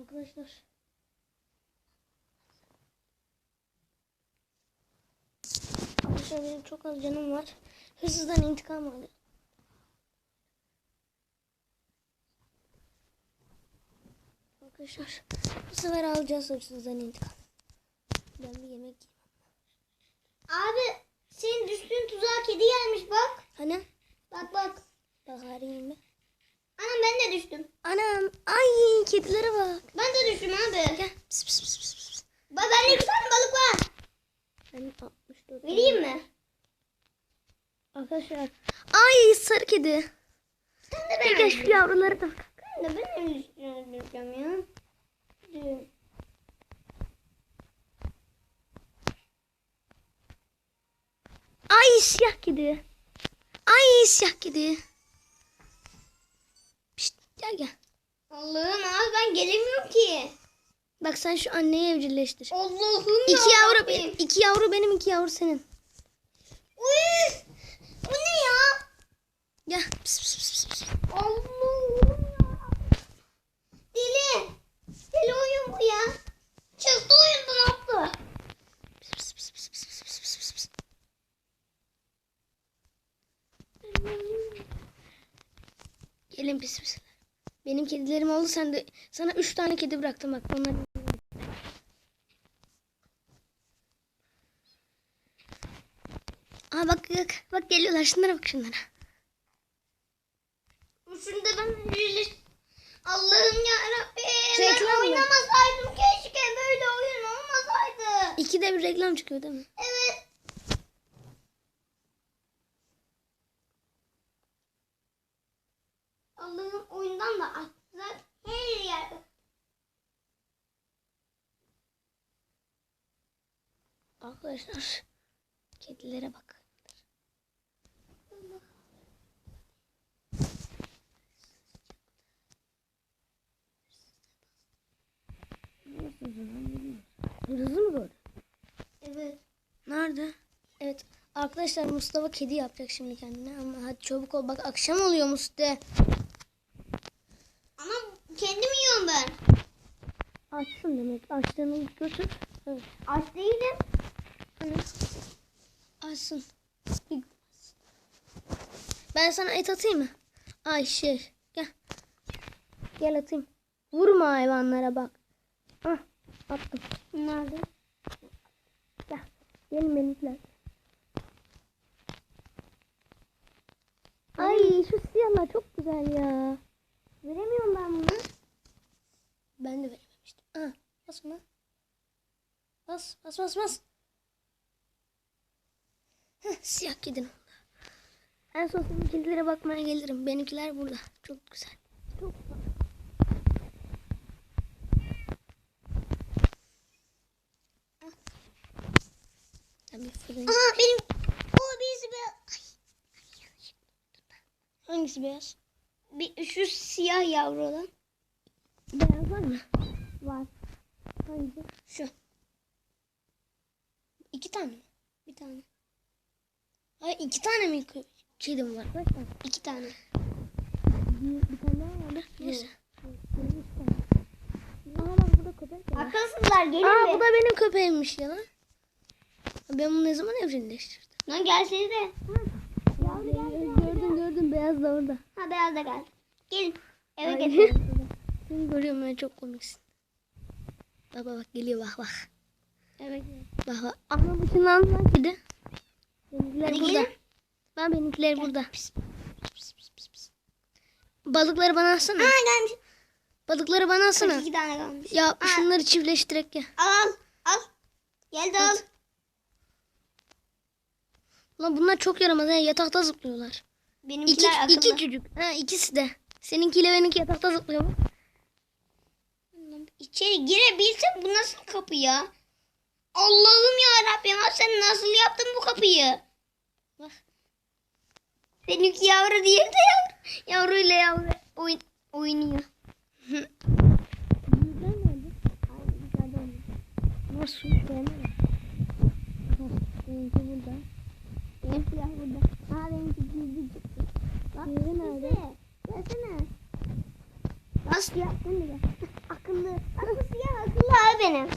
Arkadaşlar. Arkadaşlar benim çok az canım var. Hırsızdan intikam alıyor. Arkadaşlar bu sefer alacağız hırsızdan intikam. Ben bir yemek yiyeyim. Abi senin düştüğün tuzağa kedi gelmiş bak. Hani? Bak bak. Bakarayım bir. Anam ben de düştüm. Anam ay kedilere bak. Düştüm abi. Gel. Pıs pıs pıs pıs pıs. Bak bende iki tane balık var. Ben 64. Vereyim mi? Arkadaşlar. Ay sarı kedi. Sen de ben gel şu yavruları da. Ben de ben de düşeceğim ya. Dur. Ay siyah kedi. Ay siyah kedi. Pişt, gel gel. Allah'ım abi ben gelemiyorum ki. Bak sen şu anneyi evcilleştir. Allah'ım İki yavru benim, iki yavru benim, iki yavru senin. Uy! Bu ne ya? Ya. Pis, pis, pis, pis. Allah'ım ya. Deli. Deli oyun bu ya. Çıktı oyun bu ne yaptı? Pis, pis, pis, pis, pis, pis, pis, pis. Gelin pis pis. Benim kedilerim oldu sen de sana üç tane kedi bıraktım bak onları. Aa bak bak bak geliyorlar şunlara bak şunlara. Şunu da ben. Allah'ım ya Rabbim. Ben oynamasaydım keşke böyle oyun olmasaydı. İkide bir reklam çıkıyor değil mi? Evet. Allah'ım oyundan da attılar. Her yer. Arkadaşlar kedilere bak. Hızlı mı gördün? Evet. Nerede? Evet. Arkadaşlar Mustafa kedi yapacak şimdi kendine ama hadi çabuk ol bak akşam oluyor Mustafa. Ama kendim yiyorum ben. Açsın demek. Açtığını götür. Evet. Aç değilim. Hani? Açsın. Ben sana et atayım mı? Ayşe gel. Gel atayım. Vurma hayvanlara bak. Ah attım. Nerede? Gel. Gelin benimkiler. Ay şu siyahlar çok güzel ya. Veremiyorum ben bunu. Ben de verememiştim. Ah bas. Bas bas bas. Heh, siyah kedin oldu. En son senin kedilere bakmaya gelirim. Benimkiler burada. Çok güzel. Çok güzel. Aha benim. O birisi be. Hangisi beyaz? Bir, şu siyah yavru olan. Beyaz var mı? Var. Hangisi? Şu. İki tane mi? Bir tane. Hayır iki tane mi kedim var? Kaç tane? İki tane. Bir, bir tane daha vardı. Neyse. Aa bak burada köpek var. Akılsızlar gelin Aa be. bu da benim köpeğimmiş ya lan. Ben bunu ne zaman evcilleştirdim? Lan gelsenize. Gördüm gördüm beyaz da orada. Ha beyaz da geldi. Gelin. Eve getirin. Seni görüyorum ben çok komiksin. Bak bak geliyor bak bak. Evet. Bak bak. Ama başından lan gidi. Benimkiler Hadi burada. gelin. Ben benimkiler burada. Pis, pis, pis, pis, pis. Balıkları bana alsana. Aa gelmiş. Balıkları bana alsana. İki tane kalmış. Ya Aa, şunları çiftleştirek ya. Al al. Al. Gel de al. At. Lan bunlar çok yaramaz ha. Yatakta zıplıyorlar. İki, Benimkiler akıllı. iki çocuk. Ha ikisi de. Seninkiyle benimki yatakta zıplıyor. bak. İçeri girebilsem bu nasıl kapı ya? Allah'ım ya Rabbim sen nasıl yaptın bu kapıyı? Bak. Benimki yavru değil de yavru. Yavruyla yavru oyun, oynuyor. Büyükler nerede? Ay yukarıda onlar. Ama su sevmem. Aha, Benimki burada. Benimki yavru burada. Ha benimki gizli çıktı. Bak, Diğeri nerede? Gelsene. Gelsene. Nasıl yaptın bile? akıllı. Aklı siyah akıllı abi benim.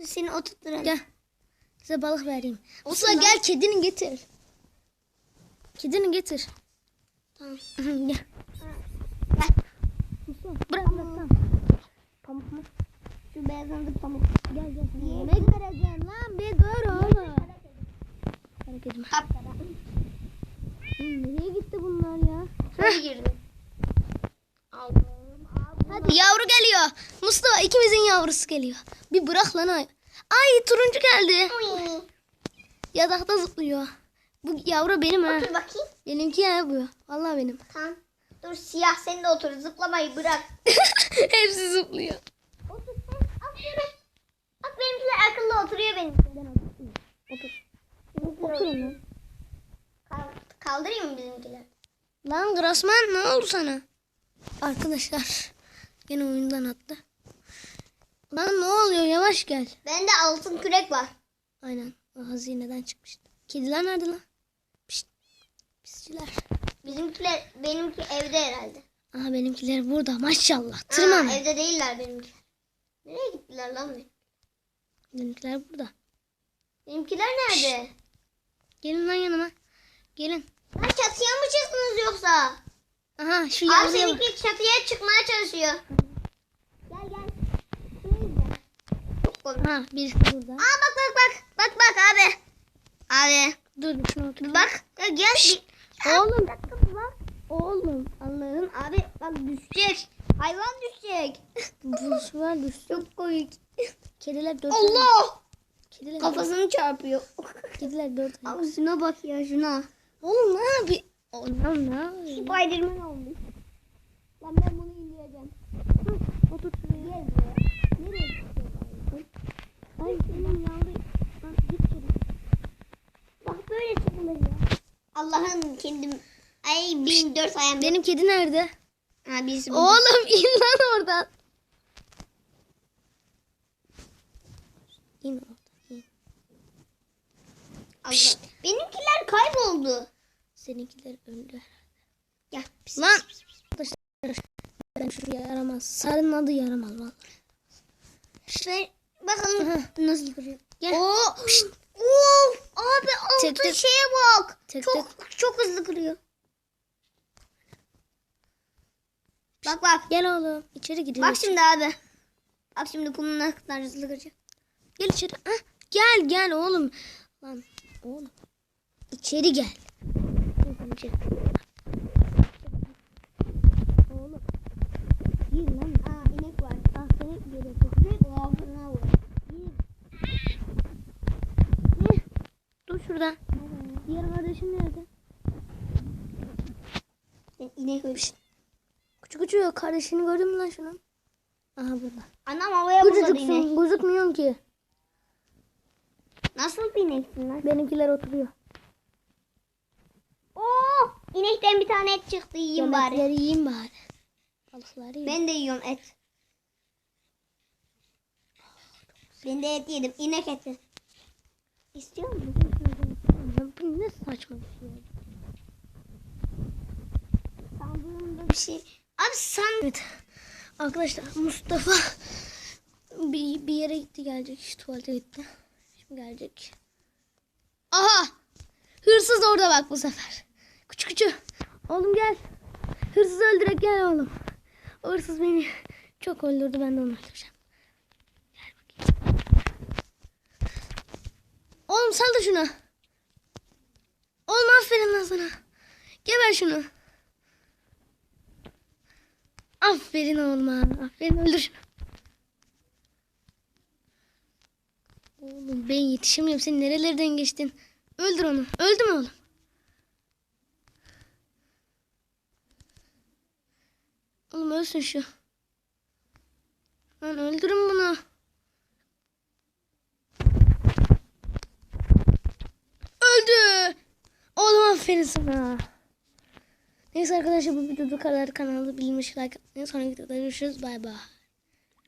Dur seni oturtturalım. Gel. Size balık vereyim. Lan. gel kedini getir. Kedini getir. Tamam. gel. Musa bırak bırak tamam. Pamuk mu? Şu beyazlandı pamuk. Gel gel. Niye? Göreceksin lan? Bir dur oğlum. Hareket etme. Nereye gitti bunlar ya? Şöyle girdi. Aldım. Hadi yavru geliyor. Mustafa ikimizin yavrusu geliyor. Bir bırak lan ay. Ay turuncu geldi. Uy. Yatakta zıplıyor. Bu yavru benim ha. Otur bakayım. Benimki ya bu. Vallahi benim. Tamam. Dur siyah sen de otur. Zıplamayı bırak. Hepsi zıplıyor. Otur sen. Aferin. Bak benimkiler akıllı oturuyor benimkiler. Otur. Kaldırayım mı bizimkiler? Lan Grasman ne oldu sana? Arkadaşlar yine oyundan attı. Lan ne oluyor yavaş gel. Bende altın kürek var. Aynen o hazineden çıkmıştı. Kediler nerede lan? Pişt. Pisçiler. Bizimkiler benimki evde herhalde. Aha benimkiler burada maşallah. Aa, Tırman. evde değiller benimkiler. Nereye gittiler lan benim? Benimkiler burada. Benimkiler nerede? Gelin lan yanıma. Gelin. Lan çatıya mı çıktınız yoksa? Aha şu Abi yavruya bak. seninki çatıya çıkmaya çalışıyor. Gel gel. Şuraya gel. Ha birisi burada. Aa bak bak bak. Bak bak abi. Abi. Dur bir şuna otur. Bir bak. Gel. Bir... Oğlum. Bir dakika bir bak. Oğlum. Allah'ım abi bak düşecek. Hayvan düşecek. Bu var düştü. Çok komik. Kediler dört. Allah. Kediler, Kafasını çarpıyor. kediler dört. Abi şuna bak ya şuna. Oğlum ne yapıyor? Oğlum ne yapıyor? Spiderman olmuş. Lan ben bunu indireceğim. Otur şuraya. Gel buraya. Nereye? Ay yavru. Git. Bak böyle çıkılır ya. Allah'ım kendim. Ay 1004 ayağım. Benim kedi nerede? Ha birisi buldu. Oğlum in lan oradan. İn oradan. Allah. Benimkiler kayboldu. Seninkiler öldü. Gel. Lan. Arkadaşlar ben şuraya yaramaz. Sarının adı yaramaz lan. Şöyle bakalım nasıl kırıyor. Gel. Oo. Of. Abi altın Tek tek. şeye bak. Tek çok çok hızlı kırıyor. Bak bak. Gel oğlum. İçeri gidiyoruz. Bak şimdi abi. Bak şimdi kumu ne kadar hızlı kıracak. Gel içeri. Hah, gel gel oğlum. Lan oğlum. İçeri gel. İçeri. Oğlum. Gir lan. Aa inek var. Ah seni geliyor. Oha fırına vur. Ne? Dur şurada. Kardeşim nerede? Ben inek ölmüş. Küçük küçük kardeşini gördün mü lan şunun? Aha burada. Anam havaya vurdu inek. Gözükmüyorum ki. Nasıl bir ineksin lan? Benimkiler oturuyor. Oo! İnekten bir tane et çıktı yiyeyim bari. Yemekleri yiyeyim bari. Balıkları yiyeyim. Ben de yiyorum et. Ben de et yedim. İnek eti. İstiyor musun? Bu ne saçma bir şey. Sandığımda bir şey. Abi sen Evet. Arkadaşlar Mustafa bir, bir yere gitti gelecek. Şu tuvalete gitti. Şimdi gelecek. Aha! Hırsız orada bak bu sefer. Küçük küçük. Oğlum gel. Hırsız öldürek gel oğlum. O hırsız beni çok öldürdü. Ben de onu öldüreceğim. Gel bakayım. Oğlum saldır şunu. Oğlum aferin lan sana. Geber şunu. Aferin oğlum Aferin öldür şunu. Oğlum ben yetişemiyorum. Sen nerelerden geçtin? Öldür onu. Öldü mü oğlum? Oğlum ölsün şu. Lan öldürün bunu. Öldü. Oğlum aferin sana. Neyse arkadaşlar bu videoda kadar kanalı bilmiş like atmayı. Sonraki videoda görüşürüz. Bay bay.